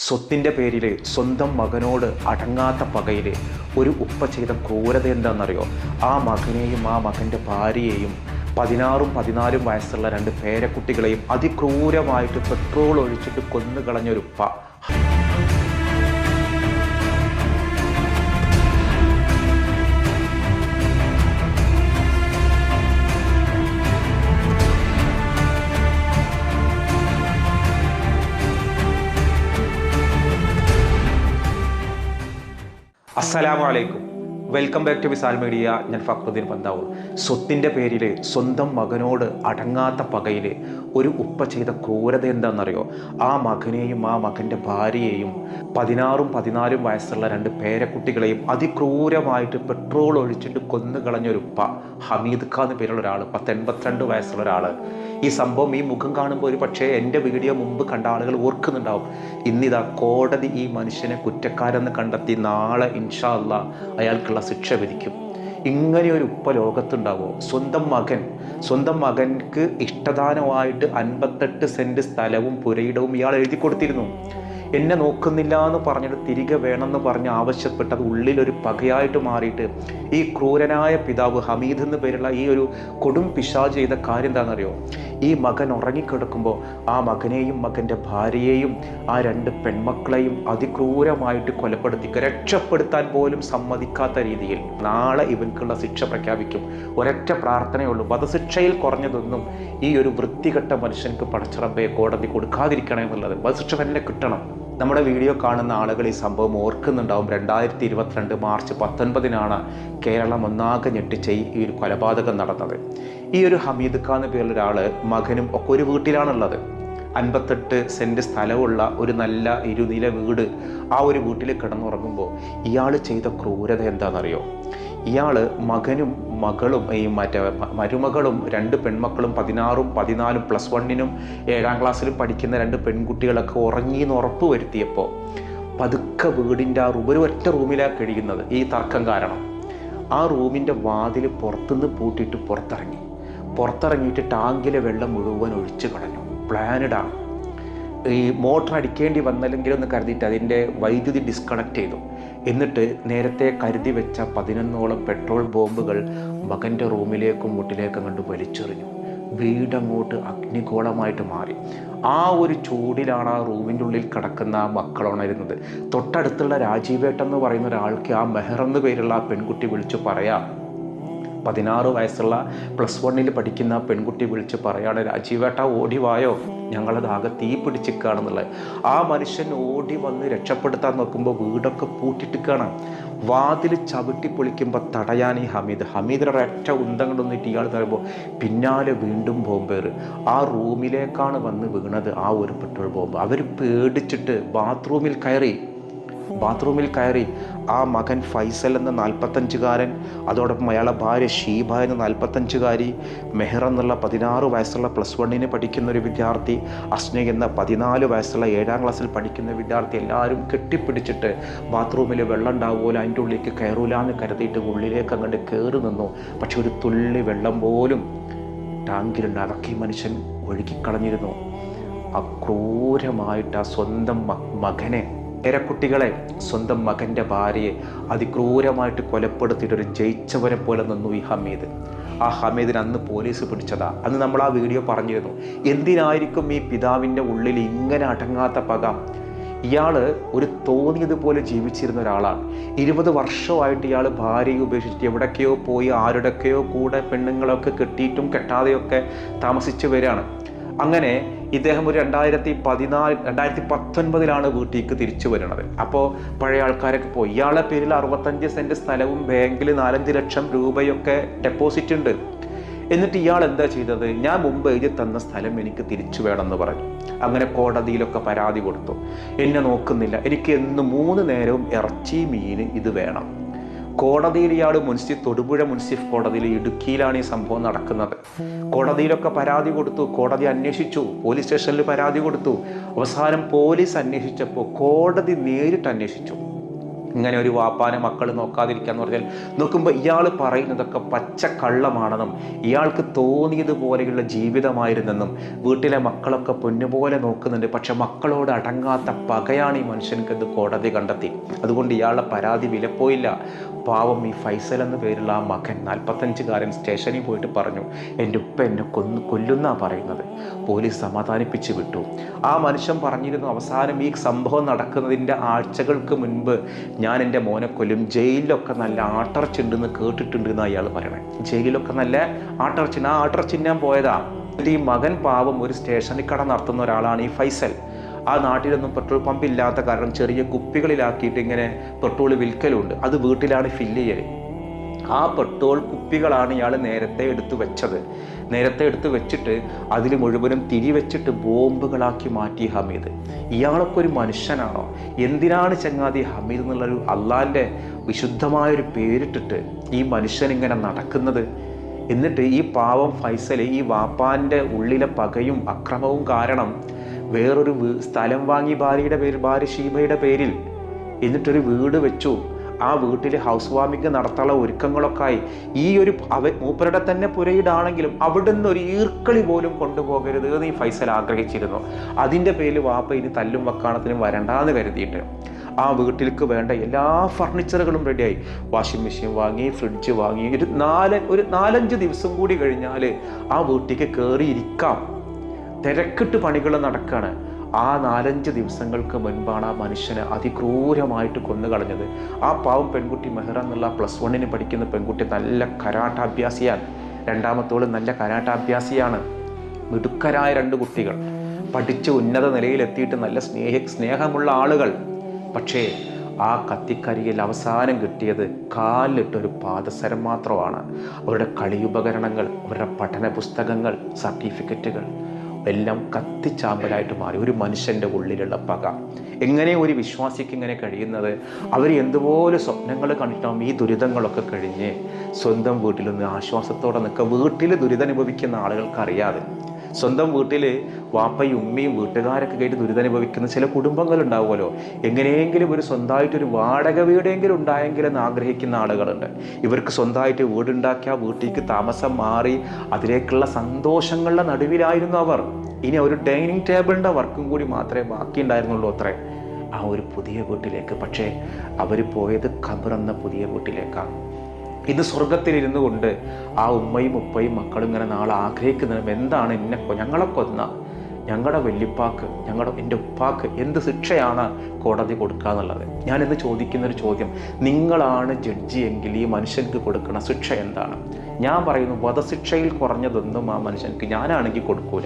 സ്വത്തിന്റെ പേരിൽ സ്വന്തം മകനോട് അടങ്ങാത്ത പകയിൽ ഒരു ഉപ്പ ചെയ്ത ക്രൂരത എന്താണെന്നറിയോ? ആ മകനെയും ആ മകന്റെ ഭാര്യയെയും പതിനാറും പതിനാലും വയസ്സുള്ള രണ്ട് പേരക്കുട്ടികളെയും അതിക്രൂരമായിട്ട് പെട്രോൾ ഒഴിച്ചിട്ട് കൊന്നുകളഞ്ഞൊരു ഉപ്പ അസ്സലാമു അലൈക്കും. Welcome back to Visal media ഞാൻ ഫക്രുദ്ദീൻ പന്താവൂർ. സ്വത്തിന്റെ പേരിൽ സ്വന്തം മകനോട് അടങ്ങാത്ത പകയിൽ ഒരു ഉപ്പ ചെയ്ത ക്രൂരത എന്താണെന്നറിയോ? ആ മകനെയും ആ മകന്റെ ഭാര്യയെയും പതിനാറും പതിനാലും വയസ്സുള്ള രണ്ട് പേരക്കുട്ടികളെയും അതിക്രൂരമായിട്ട് പെട്രോൾ ഒഴിച്ചിട്ട് കൊന്നുകളഞ്ഞൊരു ഉപ്പ ഹമീദ് ഖാൻ എന്ന് പേരുള്ള ഒരാൾ പത്ത് എൺപത്തിരണ്ട് വയസ്സുള്ള ഒരാൾ ഈ സംഭവം ഈ മുഖം കാണുമ്പോൾ ഒരു പക്ഷേ എന്റെ വീഡിയോ മുമ്പ് കണ്ട ആളുകൾ ഓർക്കുന്നുണ്ടാവും. ഇന്നിതാ കോടതി ഈ മനുഷ്യനെ കുറ്റക്കാരെന്ന് കണ്ടെത്തി നാളെ ഇൻഷാ അയാൾക്കുള്ള ശിക്ഷ വിധിക്കും. ഇങ്ങനെ ഒരു ഉപ്പ ലോകത്തുണ്ടാവോ? സ്വന്തം മകൻ സ്വന്തം മകൻക്ക് ഇഷ്ടദാനമായിട്ട് അൻപത്തെട്ട് സെന്റ് സ്ഥലവും പുരയിടവും ഇയാൾ എഴുതി കൊടുത്തിരുന്നു. എന്നെ നോക്കുന്നില്ല എന്ന് പറഞ്ഞിട്ട് തിരികെ വേണമെന്ന് പറഞ്ഞ് ആവശ്യപ്പെട്ടത് ഉള്ളിലൊരു പകയായിട്ട് മാറിയിട്ട് ഈ ക്രൂരനായ പിതാവ് ഹമീദ് എന്ന് പേരുള്ള ഈ ഒരു കൊടും പിശാജ് ചെയ്ത കാര്യം എന്താണെന്നറിയോ? ഈ മകൻ ഉറങ്ങിക്കിടക്കുമ്പോൾ ആ മകനെയും മകന്റെ ഭാര്യയെയും ആ രണ്ട് പെൺമക്കളെയും അതിക്രൂരമായിട്ട് കൊലപ്പെടുത്തി രക്ഷപ്പെടുത്താൻ പോലും സമ്മതിക്കാത്ത രീതിയിൽ നാളെ ഇവൻക്കുള്ള ശിക്ഷ പ്രഖ്യാപിക്കും. ഒരൊറ്റ പ്രാർത്ഥനയുള്ളൂ വധശിക്ഷയിൽ കുറഞ്ഞതൊന്നും ഈ ഒരു വൃത്തികെട്ട മനുഷ്യൻക്ക് പടച്ചിറപ്പയെ കോടതി കൊടുക്കാതിരിക്കണം എന്നുള്ളത്. വധശിക്ഷ തന്നെ കിട്ടണം. നമ്മുടെ വീഡിയോ കാണുന്ന ആളുകൾ ഈ സംഭവം ഓർക്കുന്നുണ്ടാവും. രണ്ടായിരത്തി ഇരുപത്തിരണ്ട് മാർച്ച് പത്തൊൻപതിനാണ് കേരളം ഒന്നാകെ ഞെട്ടിച്ച ഈ ഒരു കൊലപാതകം നടന്നത്. ഈ ഒരു ഹമീദ് ഖാൻ എന്ന ഒരാൾ മകനും ഒക്കെ ഒരു വീട്ടിലാണുള്ളത്. അൻപത്തെട്ട് സെന്റ് സ്ഥലമുള്ള ഒരു നല്ല ഇരുനില വീട് ആ ഒരു വീട്ടിൽ കിടന്നുറങ്ങുമ്പോൾ ഇയാൾ ചെയ്ത ക്രൂരത എന്താണെന്നറിയോ ഇയാൾ മകനും മകളും ഈ മറ്റേ മരുമകളും രണ്ട് പെൺമക്കളും പതിനാറും പതിനാലും പ്ലസ് വണ്ണിനും ഏഴാം ക്ലാസ്സിലും പഠിക്കുന്ന രണ്ട് പെൺകുട്ടികളൊക്കെ ഉറങ്ങിയെന്ന് ഉറപ്പ് വരുത്തിയപ്പോൾ പതുക്കെ വീടിന്റെ ആ റൂം ഒരു ഒറ്റ റൂമിലാണ് കഴിയുന്നത് ഈ തർക്കം കാരണം. ആ റൂമിന്റെ വാതിൽ പുറത്തുനിന്ന് പൂട്ടിയിട്ട് പുറത്തിറങ്ങി. പുറത്തിറങ്ങിയിട്ട് ടാങ്കിലെ വെള്ളം മുഴുവൻ ഒഴിച്ചു കളഞ്ഞു. പ്ലാനഡാണ് ഈ മോട്ടർ അടിക്കേണ്ടി വന്നില്ലെങ്കിലും എന്ന് കരുതിയിട്ട് അതിന്റെ വൈദ്യുതി ഡിസ്കണക്ട് ചെയ്തു. എന്നിട്ട് നേരത്തെ കരുതി വെച്ച പതിനൊന്നോളം പെട്രോൾ ബോംബുകൾ മകന്റെ റൂമിലേക്കും മുട്ടിലേക്കും കണ്ട് വലിച്ചെറിഞ്ഞു. വീടങ്ങോട്ട് അഗ്നിഗോളമായിട്ട് മാറി. ആ ഒരു ചൂടിലാണ് ആ റൂമിന്റെ ഉള്ളിൽ കിടക്കുന്ന ആ മക്കൾ ഉണരുന്നത് തൊട്ടടുത്തുള്ള രാജീവേട്ടൻ എന്ന് പറയുന്ന ഒരാൾക്ക് ആ മെഹർ എന്ന് പേരുള്ള ആ പെൺകുട്ടി വിളിച്ചു പറയാം പതിനാറ് വയസ്സുള്ള പ്ലസ് വണ്ണിൽ പഠിക്കുന്ന പെൺകുട്ടി വിളിച്ച് പറയാണ് രാജീവേട്ട ഓടിവായോ ഞങ്ങളത് ആകെ തീ പിടിച്ചിക്കുകയാണെന്നുള്ളത് ആ മനുഷ്യൻ ഓടി വന്ന് രക്ഷപ്പെടുത്താൻ നോക്കുമ്പോൾ വീടൊക്കെ പൂട്ടിട്ടിക്കാണ്. വാതിൽ ചവിട്ടി പൊളിക്കുമ്പോൾ തടയാൻ ഈ ഹമീദ്. ഹമീദിന്റെ ഒരൊറ്റ ഉന്തം കൊണ്ടൊന്നിട്ട് ഇയാൾ തരുമ്പോൾ പിന്നാലെ വീണ്ടും ബോംബേറ് ആ റൂമിലേക്കാണ് വന്ന് വീണത് ആ ഒരു പെട്രോൾ ബോംബ്. അവർ പേടിച്ചിട്ട് ബാത്റൂമിൽ കയറി. ബാത്റൂമിൽ കയറി ആ മകൻ ഫൈസൽ എന്ന നാൽപ്പത്തഞ്ചുകാരൻ അതോടൊപ്പം അയാളെ ഭാര്യ ഷീബ എന്ന നാൽപ്പത്തഞ്ചുകാരി മെഹർ എന്നുള്ള പതിനാറ് വയസ്സുള്ള പ്ലസ് വണ്ണിന് പഠിക്കുന്ന ഒരു വിദ്യാർത്ഥി അസ്ന എന്ന പതിനാല് വയസ്സുള്ള ഏഴാം ക്ലാസ്സിൽ പഠിക്കുന്ന വിദ്യാർത്ഥി എല്ലാവരും കെട്ടിപ്പിടിച്ചിട്ട് ബാത്റൂമിൽ വെള്ളം ഉണ്ടാവുമല്ലോ അതിന്റെ ഉള്ളിലേക്ക് കയറൂല എന്ന് കരുതിയിട്ട് ഉള്ളിലേക്ക് അങ്ങോട്ട് കയറി നിന്നു. പക്ഷെ ഒരു തുള്ളി വെള്ളം പോലും ടാങ്കിലുണ്ട്. അതൊക്കെ മനുഷ്യൻ ഒഴുകിക്കളഞ്ഞിരുന്നു. അക്രൂരമായിട്ട് ആ സ്വന്തം മകനെ പേരക്കുട്ടികളെ സ്വന്തം മകന്റെ ഭാര്യയെ അതിക്രൂരമായിട്ട് കൊലപ്പെടുത്തിയിട്ട് ഒരു ജയിച്ചവനെ പോലെ നിന്നു ഈ ഹമീദ്. ആ ഹമീദിന് അന്ന് പോലീസ് പിടിച്ചതാ. അന്ന് നമ്മൾ ആ വീഡിയോ പറഞ്ഞിരുന്നു. എന്തിനായിരിക്കും ഈ പിതാവിന്റെ ഉള്ളിൽ ഇങ്ങനെ അടങ്ങാത്ത പക? ഇയാൾ ഒരു തോന്നിയതുപോലെ ജീവിച്ചിരുന്ന ഒരാളാണ്. ഇരുപത് വർഷമായിട്ട് ഇയാൾ ഭാര്യയെ ഉപേക്ഷിച്ചിട്ട് എവിടൊക്കെയോ പോയി ആരുടെയൊക്കെയോ കൂടെ പെണ്ണുങ്ങളൊക്കെ കെട്ടിയിട്ടും കെട്ടാതെയൊക്കെ താമസിച്ചു വരികയാണ്. അങ്ങനെ ഇദ്ദേഹം ഒരു രണ്ടായിരത്തി പതിനാല് രണ്ടായിരത്തി പത്തൊൻപതിലാണ് വീട്ടിലേക്ക് തിരിച്ചു വരുന്നത്. അപ്പോൾ പഴയ ആൾക്കാരൊക്കെ പോയി ഇയാളെ പേരിൽ അറുപത്തഞ്ച് സെന്റ് സ്ഥലവും ബാങ്കിൽ നാലഞ്ച് ലക്ഷം രൂപയൊക്കെ ഡെപ്പോസിറ്റ് ഉണ്ട്. എന്നിട്ട് ഇയാൾ എന്താ ചെയ്തത്? ഞാൻ മുമ്പ് എഴുതി തന്ന സ്ഥലം എനിക്ക് തിരിച്ചു വേണമെന്ന് പറഞ്ഞു. അങ്ങനെ കോടതിയിലൊക്കെ പരാതി കൊടുത്തു. എന്നെ നോക്കുന്നില്ല. എനിക്ക് എന്ന് മൂന്ന് നേരവും ഇറച്ചി മീൻ ഇത് വേണം. കോടതിയിൽ ഇയാൾ മുൻസിഫ് തൊടുപുഴ മുൻസിഫ് കോടതിയിൽ ഇടുക്കിയിലാണ് ഈ സംഭവം നടക്കുന്നത്. കോടതിയിലൊക്കെ പരാതി കൊടുത്തു കോടതി അന്വേഷിച്ചു പോലീസ് സ്റ്റേഷനിൽ പരാതി കൊടുത്തു. അവസാനം പോലീസ് അന്വേഷിച്ചപ്പോൾ കോടതി നേരിട്ട് അന്വേഷിച്ചു. ഇങ്ങനെ ഒരു വാപ്പാനെ മക്കൾ നോക്കാതിരിക്കാന്ന് പറഞ്ഞാൽ നോക്കുമ്പോൾ ഇയാൾ പറയുന്നതൊക്കെ പച്ച കള്ളമാണെന്നും ഇയാൾക്ക് തോന്നിയതുപോലെയുള്ള ജീവിതമായിരുന്നെന്നും വീട്ടിലെ മക്കളൊക്കെ പൊന്നുപോലെ നോക്കുന്നുണ്ട് പക്ഷെ മക്കളോട് അടങ്ങാത്ത പകയാണ് ഈ മനുഷ്യൻക്ക് ഇത് കോടതി കണ്ടെത്തി. അതുകൊണ്ട് ഇയാളുടെ പരാതി വിലപ്പോയില്ല. പാവം ഈ ഫൈസൽ എന്ന പേരുള്ള ആ മകൻ നാൽപ്പത്തഞ്ചുകാരൻ സ്റ്റേഷനിൽ പോയിട്ട് പറഞ്ഞു എന്റെ ഉപ്പ എന്നെ കൊന്നു കൊല്ലുന്നാ പറയുന്നത്. പോലീസ് സമാധാനിപ്പിച്ച് വിട്ടു. ആ മനുഷ്യൻ പറഞ്ഞിരുന്നു അവസാനം ഈ സംഭവം നടക്കുന്നതിന്റെ ആഴ്ചകൾക്ക് മുൻപ് ഞാൻ എന്റെ മോനെ കൊല്ലും. ജയിലിലൊക്കെ നല്ല ആട്ടർച്ചുണ്ടെന്ന് കേട്ടിട്ടുണ്ട് എന്ന് അയാൾ പറയണേ. ജയിലിലൊക്കെ നല്ല ആട്ടർച്ചിന്. ആ ആട്ടർച്ചിന് ഞാൻ പോയതാ. ഈ മകൻ പാവം ഒരു സ്റ്റേഷനിൽ കട നടത്തുന്ന ഒരാളാണ് ഈ ഫൈസൽ. ആ നാട്ടിലൊന്നും പെട്രോൾ പമ്പ് ഇല്ലാത്ത കാരണം ചെറിയ കുപ്പികളിലാക്കിയിട്ട് ഇങ്ങനെ പെട്രോൾ വിൽക്കലുണ്ട്. അത് വീട്ടിലാണ് ഫില്ല് ചെയ്യൽ ആ പെട്രോൾ കുപ്പികളാണ് ഇയാൾ നേരത്തെ എടുത്തു വെച്ചത്. നേരത്തെ എടുത്ത് വെച്ചിട്ട് അതിൽ മുഴുവനും തിരി വെച്ചിട്ട് ബോംബുകളാക്കി മാറ്റി ഹമീദ്. ഇയാളൊക്കെ ഒരു മനുഷ്യനാണോ? എന്തിനാണ് ചങ്ങാതി ഹമീദ് എന്നുള്ളൊരു അള്ളാന്റെ വിശുദ്ധമായൊരു പേരിട്ടിട്ട് ഈ മനുഷ്യൻ ഇങ്ങനെ നടക്കുന്നത്? എന്നിട്ട് ഈ പാവം ഫൈസൽ ഈ വാപ്പാന്റെ ഉള്ളിലെ പകയും അക്രമവും കാരണം വേറൊരു സ്ഥലം വാങ്ങി ഭാര്യയുടെ പേര് ഭാര്യ ഷീബയുടെ പേരിൽ എന്നിട്ടൊരു വീട് വെച്ചു. ആ വീട്ടിൽ ഹൗസ് വാമിംഗ് നടത്താനുള്ള ഒരുക്കങ്ങളൊക്കെ ആയി ഈ ഒരു അവ മൂപ്പരുടെ തന്നെ പുരയിടാണെങ്കിലും അവിടുന്ന് ഒരു ഈർക്കളി പോലും കൊണ്ടുപോകരുത് എന്ന് ഈ ഫൈസൽ ആഗ്രഹിച്ചിരുന്നു. അതിന്റെ പേരിൽ വാപ്പ ഇനി തല്ലും വക്കാണത്തിനും വരണ്ടാന്ന് കരുതിയിട്ട് ആ വീട്ടിലേക്ക് വേണ്ട എല്ലാ ഫർണിച്ചറുകളും റെഡിയായി. വാഷിംഗ് മെഷീൻ വാങ്ങി ഫ്രിഡ്ജ് വാങ്ങി ഒരു നാല് ഒരു നാലഞ്ച് ദിവസം കൂടി കഴിഞ്ഞാൽ ആ വീട്ടിലേക്ക് കയറിയിരിക്കാം തിരക്കിട്ട് പണികൾ നടക്കുകയാണ് ആ നാലഞ്ച് ദിവസങ്ങൾക്ക് മുൻപാണ് ആ മനുഷ്യനെ അതിക്രൂരമായിട്ട് കൊന്നുകളഞ്ഞത്. ആ പാവം പെൺകുട്ടി മെഹ്റ എന്നുള്ള പ്ലസ് വണ്ണിന് പഠിക്കുന്ന പെൺകുട്ടി നല്ല കരാട്ടാഭ്യാസിയാണ്. രണ്ടാമത്തോൾ നല്ല കരാട്ടാഭ്യാസിയാണ്. മിടുക്കരായ രണ്ട് കുട്ടികൾ. പഠിച്ച് ഉന്നത നിലയിലെത്തിയിട്ട് നല്ല സ്നേഹ സ്നേഹമുള്ള ആളുകൾ. പക്ഷേ ആ കത്തിക്കരിയിൽ അവസാനം കിട്ടിയത് കാലിലിട്ടൊരു പാദസരം മാത്രമാണ്. അവരുടെ കളിയുപകരണങ്ങൾ അവരുടെ പഠന പുസ്തകങ്ങൾ സർട്ടിഫിക്കറ്റുകൾ. എല്ലാം കത്തിച്ചാമ്പലായിട്ട് മാറി. ഒരു മനുഷ്യന്റെ ഉള്ളിലുള്ള പക. എങ്ങനെ ഒരു വിശ്വാസിക്ക് ഇങ്ങനെ കഴിയുന്നത്? അവർ എന്തുപോലെ സ്വപ്നങ്ങൾ കണ്ടിട്ടാവും ഈ ദുരിതങ്ങളൊക്കെ കഴിഞ്ഞ് സ്വന്തം വീട്ടിൽ നിന്ന് ആശ്വാസത്തോടെ നിൽക്കുക. വീട്ടിൽ ദുരിതം അനുഭവിക്കുന്ന ആളുകൾക്ക് അറിയാതെ. സ്വന്തം വീട്ടിൽ വാപ്പയും ഉമ്മയും വീട്ടുകാരൊക്കെ കേട്ട് ദുരിതമനുഭവിക്കുന്ന ചില കുടുംബങ്ങൾ ഉണ്ടാവുമല്ലോ എങ്ങനെയെങ്കിലും ഒരു സ്വന്തമായിട്ടൊരു വാടക വീടെങ്കിലും ഉണ്ടായെങ്കിലെന്ന് ആഗ്രഹിക്കുന്ന ആളുകളുണ്ട്. ഇവർക്ക് സ്വന്തമായിട്ട് വീടുണ്ടാക്കിയ വീട്ടിലേക്ക് താമസം മാറി അതിലേക്കുള്ള സന്തോഷങ്ങളുടെ നടുവിലായിരുന്നു അവർ. ഇനി ഒരു ഡൈനിങ് ടേബിളിന്റെ വർക്കും കൂടി മാത്രമേ ബാക്കി ഉണ്ടായിരുന്നുള്ളൂ അത്രേ. ആ ഒരു പുതിയ വീട്ടിലേക്ക്. പക്ഷേ അവർ പോയത് കബറെന്ന പുതിയ വീട്ടിലേക്കാണ്. ഇന്ന് സ്വർഗത്തിലിരുന്നു കൊണ്ട് ആ ഉമ്മയും ഉപ്പയും മക്കളും ഇങ്ങനെ നാളെ ആഗ്രഹിക്കുന്നതും എന്താണ് എന്നെ ഞങ്ങളെ കൊന്ന? ഞങ്ങളുടെ വല്യപ്പാക്ക് ഞങ്ങളുടെ എന്റെ ഉപ്പാക്ക് എന്ത് ശിക്ഷയാണ് കോടതി കൊടുക്കുക എന്നുള്ളത് ഞാനിന്ന് ചോദിക്കുന്ന ഒരു ചോദ്യം. നിങ്ങളാണ് ജഡ്ജി എങ്കിൽ ഈ മനുഷ്യർക്ക് കൊടുക്കുന്ന ശിക്ഷ എന്താണ്? ഞാൻ പറയുന്നു വധശിക്ഷയിൽ കുറഞ്ഞതൊന്നും ആ മനുഷ്യർക്ക് ഞാനാണെങ്കിൽ കൊടുക്കൂല.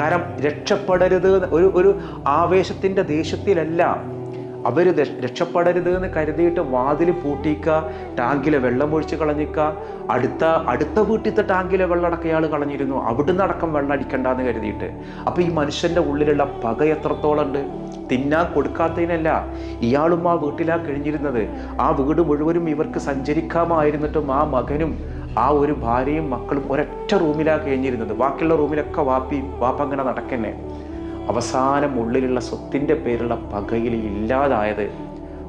കാരണം രക്ഷപ്പെടരുത് ഒരു ഒരു ആവേശത്തിന്റെ ദേഷ്യത്തിലല്ല. അവർ രക്ഷപ്പെടരുത് എന്ന് കരുതിയിട്ട് വാതിൽ പൂട്ടിക്കുക ടാങ്കിലെ വെള്ളം ഒഴിച്ച് കളഞ്ഞിക്ക അടുത്ത അടുത്ത വീട്ടിലത്തെ ടാങ്കിലെ വെള്ളം അടക്കം കളഞ്ഞിരുന്നു. അവിടുന്ന് അടക്കം വെള്ളം അടിക്കണ്ട എന്ന് കരുതിയിട്ട്. അപ്പോൾ ഈ മനുഷ്യന്റെ ഉള്ളിലുള്ള പക എത്രത്തോളം ഉണ്ട്? തിന്നാൻ കൊടുക്കാത്തതിനല്ല ഇയാളും ആ വീട്ടിലാണ് കഴിഞ്ഞിരുന്നത്. ആ വീട് മുഴുവനും ഇവർക്ക് സഞ്ചരിക്കാമായിരുന്നിട്ടും ആ മകനും ആ ഒരു ഭാര്യയും മക്കളും ഒരൊറ്റ റൂമിലാണ് കഴിഞ്ഞിരുന്നത്. ബാക്കിയുള്ള റൂമിലൊക്കെ വാപ്പി വാപ്പ അങ്ങനെ നടക്കന്നെ. അവസാനം ഉള്ളിലുള്ള സ്വത്തിന്റെ പേരുള്ള പകയിൽ ഇല്ലാതായത്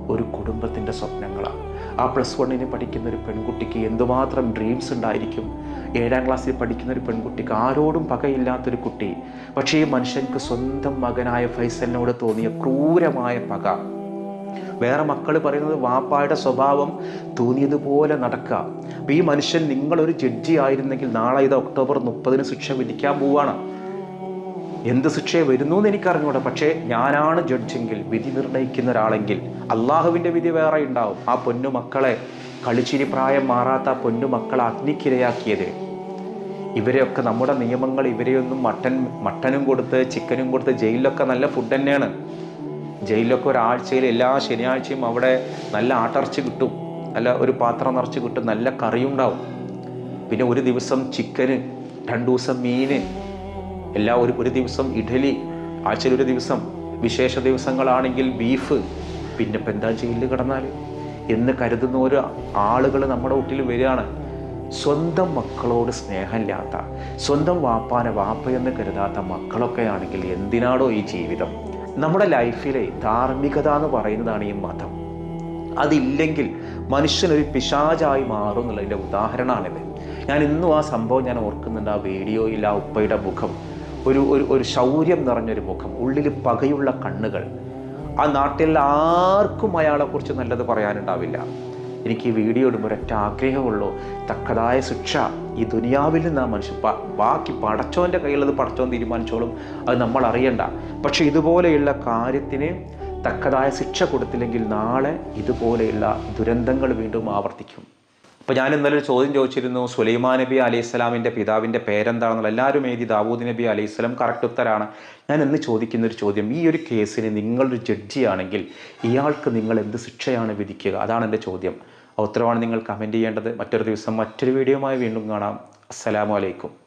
ഒരു കുടുംബത്തിന്റെ സ്വപ്നങ്ങളാണ്. ആ പ്ലസ് വണ്ണിന് പഠിക്കുന്ന ഒരു പെൺകുട്ടിക്ക് എന്തുമാത്രം ഡ്രീംസ് ഉണ്ടായിരിക്കും? ഏഴാം ക്ലാസ്സിൽ പഠിക്കുന്ന ഒരു പെൺകുട്ടിക്ക് ആരോടും പകയില്ലാത്തൊരു കുട്ടി. പക്ഷേ ഈ മനുഷ്യൻക്ക് സ്വന്തം മകനായ ഫൈസലിനോട് തോന്നിയ ക്രൂരമായ പക. വേറെ മക്കൾ പറയുന്നത് വാപ്പായുടെ സ്വഭാവം തോന്നിയതുപോലെ നടക്കുക. അപ്പം ഈ മനുഷ്യൻ നിങ്ങളൊരു ജഡ്ജി ആയിരുന്നെങ്കിൽ നാളെ ഇത് ഒക്ടോബർ മുപ്പതിന് ശിക്ഷ വിധിക്കാൻ പോവാണ്. എന്ത് ശിക്ഷയെ വരുന്നു എന്ന് എനിക്കറിഞ്ഞൂടെ. പക്ഷേ ഞാനാണ് ജഡ്ജെങ്കിൽ വിധി നിർണയിക്കുന്ന ഒരാളെങ്കിൽ അള്ളാഹുവിന്റെ വിധി വേറെ ഉണ്ടാവും. ആ പൊന്നു മക്കളെ കളിച്ചിരി പ്രായം മാറാത്ത പൊന്നു മക്കളെ അഗ്നിക്കിരയാക്കിയത്. ഇവരെയൊക്കെ നമ്മുടെ നിയമങ്ങൾ ഇവരെയൊന്നും മട്ടൻ മട്ടനും കൊടുത്ത് ചിക്കനും കൊടുത്ത് ജയിലിലൊക്കെ നല്ല ഫുഡ് തന്നെയാണ്. ജയിലിലൊക്കെ ഒരാഴ്ചയിൽ എല്ലാ ശനിയാഴ്ചയും അവിടെ നല്ല ആട്ടിറച്ചി കിട്ടും. നല്ല ഒരു പാത്രം നിറച്ച് കിട്ടും. നല്ല കറിയുണ്ടാവും. പിന്നെ ഒരു ദിവസം ചിക്കന് രണ്ടു ദിവസം മീന് എല്ലാ ഒരു ഒരു ദിവസം ഇഡലി ആഴ്ചയിൽ ഒരു ദിവസം വിശേഷ ദിവസങ്ങളാണെങ്കിൽ ബീഫ് പിന്നെ ഇപ്പം എന്താ ജയിലിൽ കിടന്നാൽ എന്ന് കരുതുന്ന ഒരു ആളുകൾ നമ്മുടെ വീട്ടിൽ വരികയാണ്. സ്വന്തം മക്കളോട് സ്നേഹമില്ലാത്ത സ്വന്തം വാപ്പാനെ വാപ്പയെന്ന് കരുതാത്ത മക്കളൊക്കെ ആണെങ്കിൽ എന്തിനാണോ ഈ ജീവിതം? നമ്മുടെ ലൈഫിലെ ധാർമ്മികത എന്ന് പറയുന്നതാണ് ഈ മതം. അതില്ലെങ്കിൽ മനുഷ്യനൊരു പിശാചായി മാറും എന്നുള്ളതിന്റെ ഉദാഹരണമാണിത്. ഞാൻ ഇന്നും ആ സംഭവം ഞാൻ ഓർക്കുന്നുണ്ട് ആ വീഡിയോയിൽ ആ ഉപ്പയുടെ മുഖം. ഒരു ഒരു ഒരു ശൗര്യം നിറഞ്ഞൊരു മുഖം ഉള്ളിൽ പകയുള്ള കണ്ണുകൾ. ആ നാട്ടിൽ ആർക്കും അയാളെക്കുറിച്ച് നല്ലത് പറയാനുണ്ടാവില്ല. എനിക്ക് ഈ വീഡിയോ ഇടുമ്പോൾ ഒരൊറ്റ ആഗ്രഹമുള്ളൂ. തക്കതായ ശിക്ഷ ഈ ദുനിയാവിൽ നിന്ന് ആ മനുഷ്യൻ ബാക്കി പടച്ചോന്റെ കയ്യിലുള്ളത് പടച്ചോൻ തീരുമാനിച്ചോളും. അത് നമ്മൾ അറിയണ്ട. പക്ഷെ ഇതുപോലെയുള്ള കാര്യത്തിന് തക്കതായ ശിക്ഷ കൊടുത്തില്ലെങ്കിൽ നാളെ ഇതുപോലെയുള്ള ദുരന്തങ്ങൾ വീണ്ടും ആവർത്തിക്കും. അപ്പോൾ ഞാൻ ഇന്നലെ ഒരു ചോദ്യം ചോദിച്ചിരുന്നു സുലൈമാൻ നബി അലൈഹി സ്വലാമിന്റെ പിതാവിന്റെ പേരെന്താണെന്നുള്ള എല്ലാവരും എഴുതി ദാവൂദ് നബി അലൈഹി സ്വലം കറക്റ്റ് ഉത്തരാണ്. ഞാൻ ഇന്ന് ചോദിക്കുന്ന ഒരു ചോദ്യം ഈ ഒരു കേസിന് നിങ്ങളൊരു ജഡ്ജിയാണെങ്കിൽ ഇയാൾക്ക് നിങ്ങൾ എന്ത് ശിക്ഷയാണ് വിധിക്കുക? അതാണ് എന്റെ ചോദ്യം. ആ ഉത്തരവാണ് നിങ്ങൾ കമന്റ് ചെയ്യേണ്ടത്. മറ്റൊരു ദിവസം മറ്റൊരു വീഡിയോയുമായി വീണ്ടും കാണാം. അസ്സലാമു അലൈക്കും.